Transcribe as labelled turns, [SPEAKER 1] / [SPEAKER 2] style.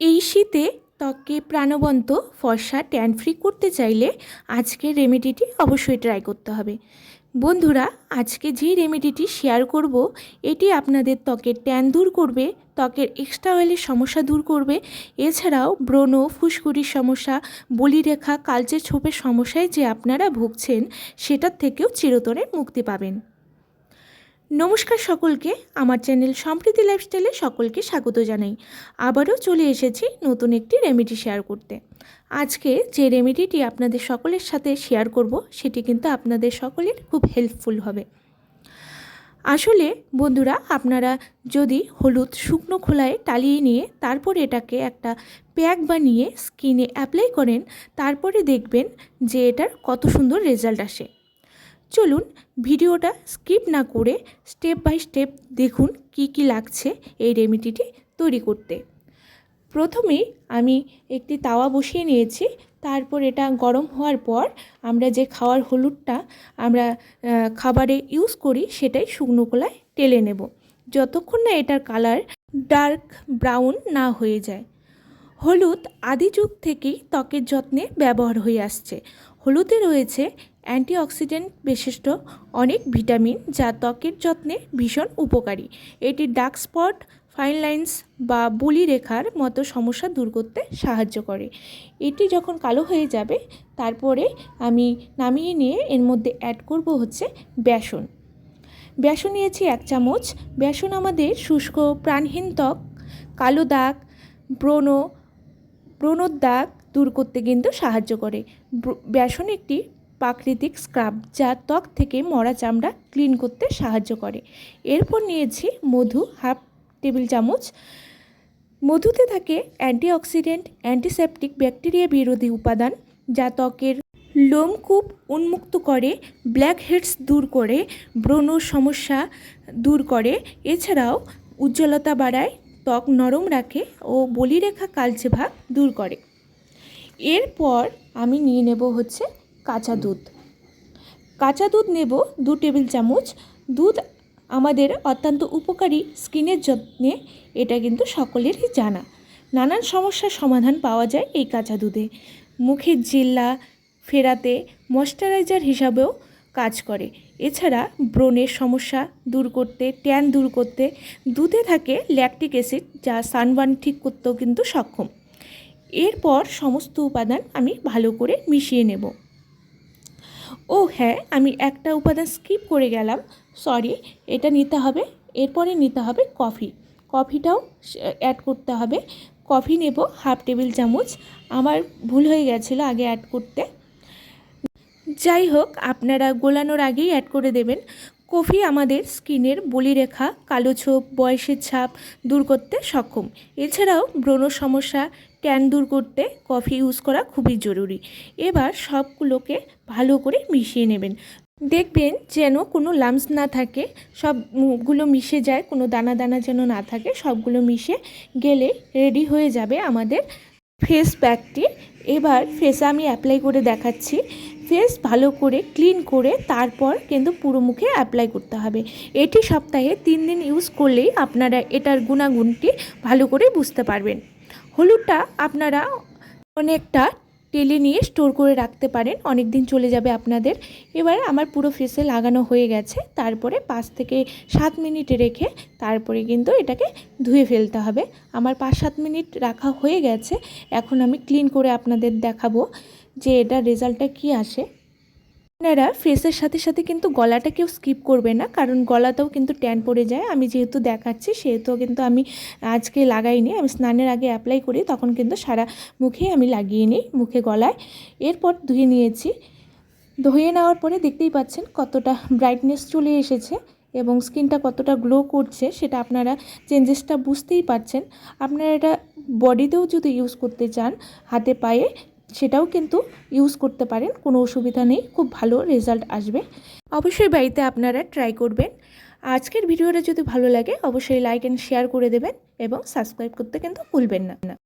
[SPEAKER 1] এই শীতে ত্বককে প্রাণবন্ত, ফর্সা ট্যান ফ্রি করতে চাইলে আজকের রেমেডিটি অবশ্যই ট্রাই করতে হবে। বন্ধুরা, আজকে যে রেমেডিটি শেয়ার করব, এটি আপনাদের ত্বকের ট্যান দূর করবে, ত্বকের এক্সট্রা অয়েলের সমস্যা দূর করবে। এছাড়াও ব্রণ, ফুসকুড়ির সমস্যা, বলিরেখা, কালচে ছোপের সমস্যায় যে আপনারা ভুগছেন, সেটার থেকেও চিরতরে মুক্তি পাবেন। নমস্কার সকলকে, আমার চ্যানেল সম্প্রীতি লাইফস্টাইলে সকলকে স্বাগত জানাই। আবারও চলে এসেছি নতুন একটি রেমেডি শেয়ার করতে। আজকে যে রেমেডিটি আপনাদের সকলের সাথে শেয়ার করব, সেটি কিন্তু আপনাদের সকলের খুব হেল্পফুল হবে। আসলে বন্ধুরা, আপনারা যদি হলুদ শুকনো খোলায় টালিয়ে নিয়ে তারপর এটাকে একটা প্যাক বানিয়ে স্কিনে অ্যাপ্লাই করেন, তারপরে দেখবেন যে এটার কত সুন্দর রেজাল্ট আসে। চলুন ভিডিওটা স্কিপ না করে স্টেপ বাই স্টেপ দেখুন কি কি লাগছে এই রেমিডিটি তৈরি করতে। প্রথমেই আমি একটি তাওয়া বসিয়ে নিয়েছি, তারপর এটা গরম হওয়ার পর আমরা যে খাওয়ার হলুদটা আমরা খাবারে ইউজ করি সেটাই শুকনো কলায় টেলে নেব। যতক্ষণ না এটার কালার ডার্ক ব্রাউন না হয়ে যায়। হলুদ আদি যুগ থেকেই ত্বকের যত্নে ব্যবহার হয়ে আসছে। হলুদে রয়েছে অ্যান্টিঅক্সিডেন্ট বিশিষ্ট অনেক ভিটামিন যা ত্বকের যত্নে ভীষণ উপকারী। এটি ডার্ক স্পট, ফাইন লাইন্স বা বলি রেখার মতো সমস্যা দূর করতে সাহায্য করে। এটি যখন কালো হয়ে যাবে, তারপরে আমি নামিয়ে নিয়ে এর মধ্যে অ্যাড করব হচ্ছে বেসন। বেসন নিয়েছি এক চামচ। বেসন আমাদের শুষ্ক, প্রাণহীন ত্বক, কালো দাগ, ব্রণ ব্রণর দাগ দূর করতে কিন্তু সাহায্য করে। বেসন একটি প্রাকৃতিক স্ক্রাব যা ত্বক থেকে মরা চামড়া ক্লিন করতে সাহায্য করে। এরপর নিয়েছি মধু হাফ টেবিল চামচ। মধুতে থাকে অ্যান্টিঅক্সিডেন্ট, অ্যান্টিসেপটিক ব্যাকটেরিয়া বিরোধী উপাদান যা ত্বকের লোমকূপ উন্মুক্ত করে, ব্ল্যাক হেডস দূর করে, ব্রণ সমস্যা দূর করে। এছাড়াও উজ্জ্বলতা বাড়ায় ত্বক নরম রাখে ও বলিরেখা কালচে ভাব দূর করে। এরপর আমি নিয়ে নেব হচ্ছে কাঁচা দুধ। কাঁচা দুধ নেব দু টেবিল চামচ। দুধ আমাদের অত্যন্ত উপকারী স্কিনের যত্নে, এটা কিন্তু সকলেরই জানা। নানান সমস্যার সমাধান পাওয়া যায় এই কাঁচা দুধে। মুখের জিল্লা ফেরাতে ময়শ্চারাইজার হিসাবেও কাজ করে। এছাড়া ব্রণের সমস্যা দূর করতে, ট্যান দূর করতে দুধে থাকে ল্যাকটিক অ্যাসিড যা সানবার্ন ঠিক করতেও কিন্তু সক্ষম। এরপর সমস্ত উপাদান আমি ভালো করে মিশিয়ে নেব। ও হ্যাঁ আমি একটা উপাদান স্কিপ করে গেলাম। সরি এটা নিতে হবে। এরপরে নিতে হবে কফি কফিটাও অ্যাড করতে হবে। কফি নেব হাফ টেবিল চামচ। আমার ভুল হয়ে গেছিল আগে অ্যাড করতে। যাই হোক, আপনারা গোলানোর আগেই অ্যাড করে দেবেন। কফি আমাদের স্কিনের বলিরেখা, কালো ছোপ, বয়সের ছাপ দূর করতে সক্ষম। এছাড়াও ব্রণ সমস্যা, ট্যান দূর করতে কফি ইউজ করা খুবই জরুরি। এবার সবগুলোকে ভালো করে মিশিয়ে নেবেন। দেখবেন যেন কোনো লামস না থাকে সবগুলো মিশে যায়, কোনো দানা দানা যেন না থাকে, সবগুলো মিশে গেলে রেডি হয়ে যাবে আমাদের ফেস প্যাকটি এবার ফেসে আমি অ্যাপ্লাই করে দেখাচ্ছি। ফেস ভালো করে ক্লিন করে তারপর কিন্তু পুরো মুখে অ্যাপ্লাই করতে হবে। এটি সপ্তাহে তিন দিন ইউজ করলেই আপনারা এটার গুণাগুণটি ভালো করে বুঝতে পারবেন। হলুদটা আপনারা অনেকটা টেলে নিয়ে স্টোর করে রাখতে পারেন। অনেক দিন চলে যাবে আপনাদের। এবার আমার পুরো ফেসে লাগানো হয়ে গেছে। তারপরে পাঁচ থেকে সাত মিনিট রেখে তারপরে কিন্তু এটাকে ধুয়ে ফেলতে হবে। আমার পাঁচ সাত মিনিট রাখা হয়ে গেছে। এখন আমি ক্লিন করে আপনাদের দেখাবো যে এটা রেজাল্টটা কি আসে। আপনারা ফেসের সাথে সাথে কিন্তু গলাটা কেউ স্কিপ করবে না, কারণ গলাতেও কিন্তু ট্যান পড়ে যায়। আমি যেহেতু দেখাচ্ছি, সেহেতু কিন্তু আমি আজকে লাগাইনি। আমি স্নানের আগে অ্যাপ্লাই করি, তখন কিন্তু সারা মুখে আমি লাগিয়ে নিই, মুখে গলায়। এরপর ধুয়ে নিয়েছি। ধুয়ে নেওয়ার পরে দেখতেই পাচ্ছেন কতটা ব্রাইটনেস চলে এসেছে এবং স্কিনটা কতটা গ্লো করছে, সেটা আপনারা চেঞ্জেসটা বুঝতেই পারছেন। আপনারা এটা বডিতেও যদি ইউজ করতে চান হাতে পায়ে সেটাও কিন্তু ইউজ করতে পারেন, কোনো অসুবিধা নেই, খুব ভালো রেজাল্ট আসবে। অবশ্যই বাড়িতে আপনারা ট্রাই করবেন। আজকের ভিডিওটা যদি ভালো লাগে, অবশ্যই লাইক অ্যান্ড শেয়ার করে দেবেন এবং সাবস্ক্রাইব করতে কিন্তু ভুলবেন না।